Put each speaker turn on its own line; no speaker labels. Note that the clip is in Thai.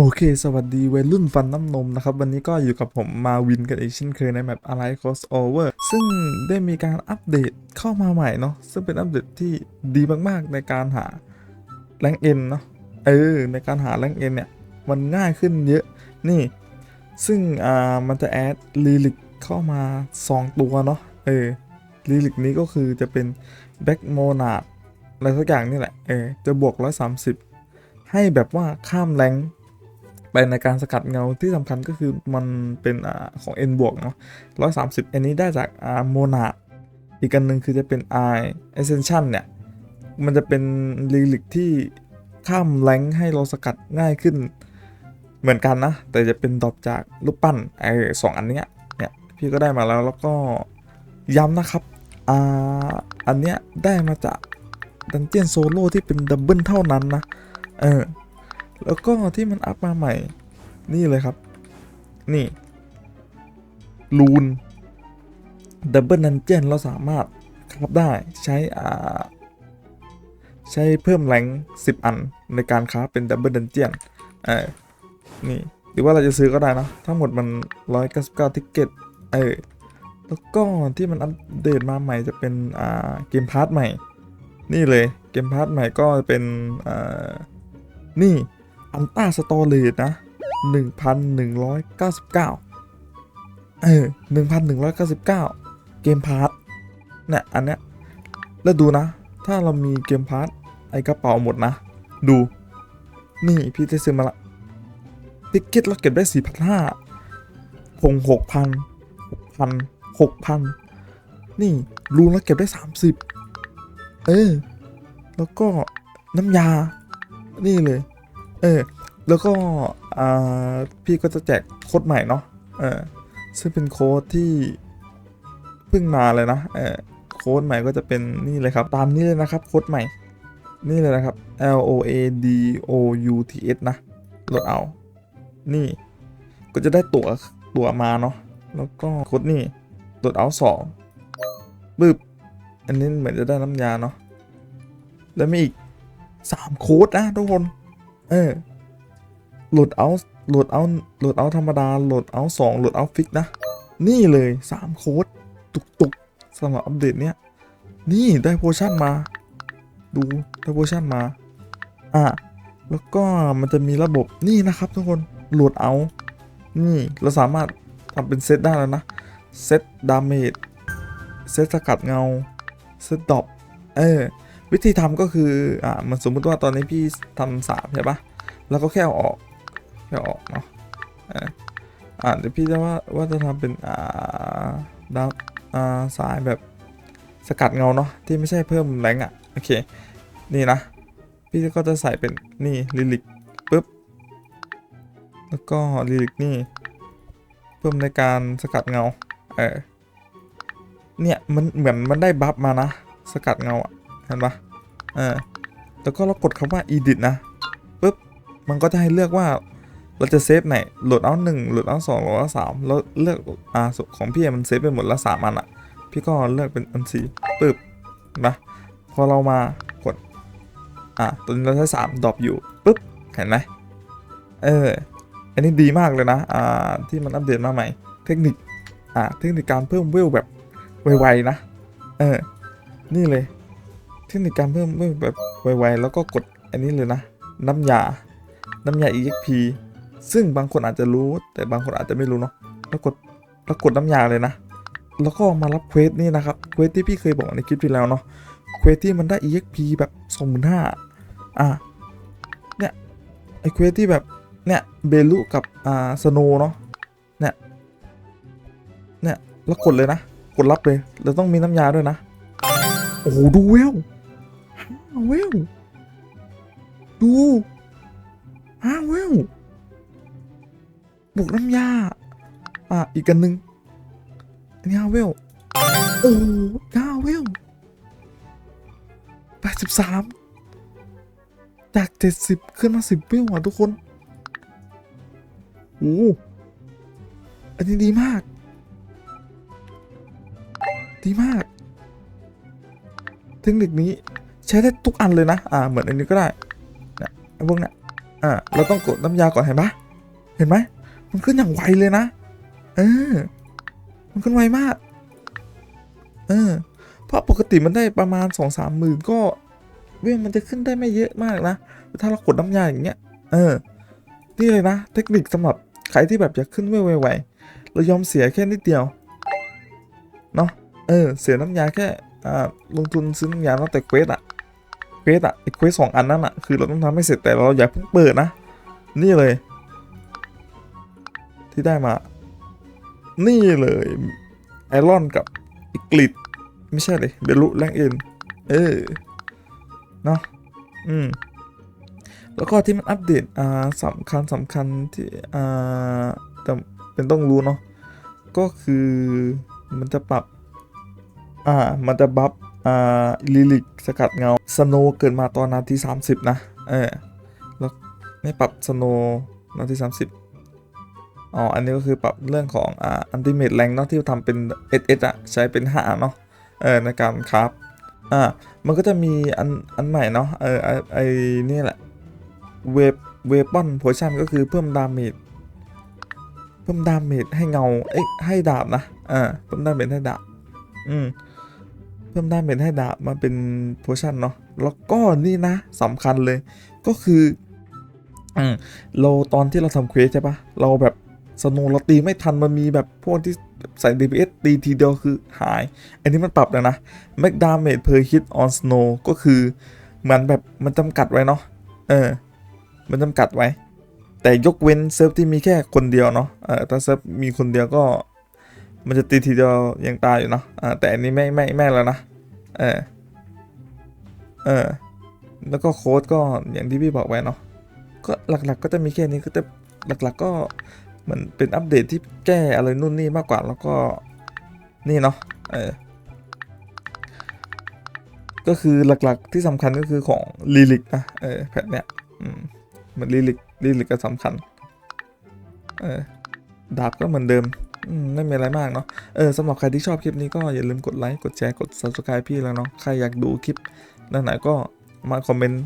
โอเค สวัสดีวัยรุ่นฟันน้ำนมนะครับ วันนี้ก็อยู่กับผมมาวินกันอีกเช่นเคยในแมป a l l i e Crossover ซึ่งได้มีการอัปเดตเข้ามาใหม่เนาะซึ่งเป็นอัปเดตที่ดีมากๆในการหาแรงเอ็นเนาะเออ ในการหาแรงเอ็นเนี่ย มันง่ายขึ้นเยอะนี่ ซึ่งอ่ามันจะแอดลีลิกเข้ามา 2 ตัวเนาะเออลีลิกนี้ก็คือจะเป็นแบ็กโมนาดอะไรสักอย่างนี่แหละเออจะบวก 130 ให้แบบว่าข้ามแรง ไปในการสกัดเงาที่สำคัญก็คือมันเป็นอของ N บวกเนาะ130อันนี้ได้จากโมนาอีกอันหนึ่งคือจะเป็น I Ascension เนี่ย มันจะเป็นลีลิกที่ข้ามแรงให้เราสกัดง่ายขึ้นเหมือนกันนะ แต่จะเป็นดอปจากรูปปั้นไอ้สองอันเนี้ยเนี่ยพี่ก็ได้มาแล้วแล้วก็ย้ำนะครับอ่าอันเนี้ยได้มาจากดันเจียนโซโล่ที่เป็นดับเบิลเท่านั้นนะ เออ แล้วก็ที่มันอัพมาใหม่ นี่เลยครับ นี่ลูนดับเบิลนันเจนเราสามารถครับได้ใช้อ่าใช้เพิ่มแรงสิบอันในการค้าเป็นดับเบิลดันเจียนเออนี่หรือว่าเราจะซื้อก็ได้นะ ทั้งหมดมัน 199 ทิกเก็ตเออแล้วก็ที่มันอัปเดตมาใหม่จะเป็นอ่าเกมพาร์ทใหม่ นี่เลยเกมพาร์ทใหม่ก็เป็นอ่านี่ อันต้าสตอเรจนะ1,199 เออ 1,199 เกมพาร์ทเนี่ย อันเนี้ย แล้วดูนะ ถ้าเรามีเกมพาร์ทไอกระเป๋าหมดนะ ดู นี่พี่ได้ซื้อมาละติ๊กเก็ตเราเก็บได้ 4,500พง6,000 6,000 6,000 นี่รูนเราเก็บได้ 30 เออ แล้วก็น้ำยา นี่เลย เออ แล้วก็พี่ก็จะแจกโค้ดใหม่เนาะเออซึ่งเป็นโค้ดที่เพิ่งมาเลยนะเออโค้ดใหม่ก็จะเป็นนี่เลยครับ ตามนี้เลยนะครับโค้ดใหม่ นี่เลยนะครับ L O A D O U T S นะโหลดเอา นี่ ก็จะได้ตั๋วตั๋วมาเนาะแล้วก็โค้ดนี่โหลดเอาสองบึบอันนี้เหมือนจะได้น้ำยาเนาะแล้วมีอีกสามโค้ดนะทุกคน เออโหลดเอาโหลดเอาโหลดเอาธรรมดาโหลดเอาสองโหลดเอาฟิกนะ นี่เลยสามโค้ดตุกตุกสำหรับอัปเดตเนี้ยนี่ได้โพชั่นมา ดูได้โพชั่นมา อะ แล้วก็มันจะมีระบบนี่นะครับทุกคนโหลดเอา นี่เราสามารถทำเป็นเซตได้แล้วนะ เซตดาเมจ เซตสกัดเงา เซตดอปเออ วิธีทำก็คืออ่ามันสมมุติว่าตอนนี้พี่ทำสามใช่ปะแล้วก็แค่ออกแค่ออกเนาะอ่าเดี๋ยวพี่จะว่าว่าจะทำเป็นอ่าดับอ่าสายแบบสกัดเงาเนาะที่ไม่ใช่เพิ่มแรงอะ่ะโอเคนี่นะ พี่ก็จะใส่เป็นนี่ลิลิกปุ๊บแล้วก็ลิลิกนี่ เพิ่มในการสกัดเงาเออเนี่ยมันเหมือนมันได้บัฟมานะ สกัดเงาอะ เห็นปะเออแล้วก็เรากดคำว่า edit นะปุ๊บมันก็จะให้เลือกว่าเราจะเซฟไหนโหลดเอาหนึ่งโหลดเอาสองโหลดเอาสามแล้วเลือกอ่าของพี่มันเซฟไปหมดแล้วสามอันอะพี่ก็เลือกเป็นอันสี่ปึ๊บนะพอเรามากดอ่าตัวนี้เราใช้สามดรอปอยู่ปุ๊บเห็นไหมเอออันนี้ดีมากเลยนะอ่าที่มันอัปเดตมาใหม่ เทคนิคอ่าเทคนิคการเพิ่มเวลแบบไวๆนะเออนี่เลย เทคนิคการเพิ่มเวลแบบไวๆแล้วก็กดอันนี้เลยนะ น้ำยา น้ำยา EXP ซึ่งบางคนอาจจะรู้แต่บางคนอาจจะไม่รู้เนาะแล้วกดแล้วกดน้ำยาเลยนะ แล้วก็มารับเควสนี่นะครับเควสที่พี่เคยบอกในคลิปที่แล้วเนาะเควสที่มันได้ EXP แบบ25,000อะเนี่ยไอเควสที่แบบเนี่ยเบลุกับอ่าสโนเนาะเนี่ยเนี่ยแล้วกดเลยนะ กดรับเลยแล้วต้องมีน้ำยาด้วยนะ โอ้โหดูเวล ห้าเวลดูห้าเวลบวกน้ำยา อะ อีกกันหนึ่งอันนี้ห้าเวล โอ้เก้าเวลแปดสิบสามจากเจ็ดสิบขึ้นมาสิบเวลอะทุกคนโอ้อันนี้ดีมาก ดีมาก เทคนิคนี้ ใช้ได้ทุกอันเลยนะ อ่า เหมือนอันนี้ก็ได้เนี่ยไอ้พวกเนี้ยอ่า เราต้องกดน้ำยาก่อนเห็นปะเห็นไหม มันขึ้นอย่างไวเลยนะ เออ มันขึ้นไวมาก เออ เพราะปกติมันได้ประมาณสองสามหมื่นก็เว้ยมันจะขึ้นได้ไม่เยอะมากนะ ถ้าเรากดน้ำยาอย่างเงี้ย เออ นี่เลยนะ เทคนิคสำหรับใครที่แบบอยากขึ้นเว้ยไวๆเรายอมเสียแค่นิดเดียว เนาะ เออ เสียน้ำยาแค่ อ่า ลงทุนซื้อน้ำยาแล้วแต่เควสอะ วสอะไอเควสสองอันนั้นอะคือเราต้องทำให้เสร็จแต่เราอย่าเพิ่งเปิดนะ นี่เลย ที่ได้มา นี่เลยไอรอนกับอิกลิดไม่ใช่เลยเบลุแรงเอ็นเออเนาะอืมแล้วก็ที่มันอัปเดตอ่าสำคัญสำคัญที่อ่าแต่เป็นต้องรู้เนาะก็คือมันจะปรับ อ่า มันจะบัฟ ลิลิกสกัดเงาสโนเกิดมาตอนนาที 30 นะ เออ แล้วไม่ปรับสโนนาที 30 อ๋อ อันนี้ก็คือปรับเรื่องของอ่าอันติเมตแรงเนาะที่ทำเป็น SS อะใช้เป็น5เนาะ เออ ในการคราฟอ่า มันก็จะมีอัน อันใหม่เนาะ เออ ไอนี่แหละ เวฟเวปอนโพชั่นก็คือเพิ่มดาเมจ เพิ่มดาเมจให้เงา เอ้ยให้ดาบนะ อ่า เพิ่มดาเมจให้ดาบ อืม พิ่มดาเมจให้ดาบมาเป็นโพชั่นเนาะแล้วก็นี่นะสำคัญเลย ก็คืออืมเราตอนที่เราทำเควสใช่ปะเราแบบสโนว์เราตีไม่ทันมันมีแบบพวกที่ใส่ DPS ตีทีเดียวคือหาย อันนี้มันปรับแล้วนะ Make damage per hit on snow ก็คือเหมือนแบบมันจำกัดไว้เนาะเออ มันจำกัดไว้ แต่ยกเว้นเซิร์ฟที่มีแค่คนเดียวเนาะเออถ้าเซิร์ฟมีคนเดียวก็ มันจะตีทีเดียวยังตายอยู่เนาะแต่อันนี้ไม่ไม่ไม่แล้วนะ เออ เออ แล้วก็โค้ดก็อย่างที่พี่บอกไว้เนาะ ก็หลักๆก็จะมีแค่นี้ก็จะหลักๆก็เหมือนเป็นอัปเดตที่แก้อะไรนู่นนี่มากกว่าแล้วก็นี่เนาะ เออ ก็คือหลักๆที่สำคัญก็คือของลิลิกนะ เออแพทเนี้ยอืมเหมือนลิลิกลิลิกก็สำคัญ เออดาบก็เหมือนเดิม ไม่มีอะไรมากเนาะ เออสำหรับใครที่ชอบคลิปนี้ก็อย่าลืมกดไลค์ กดแชร์ กด subscribe พี่แล้วเนาะ ใครอยากดูคลิปไหนๆก็มาคอมเมนต์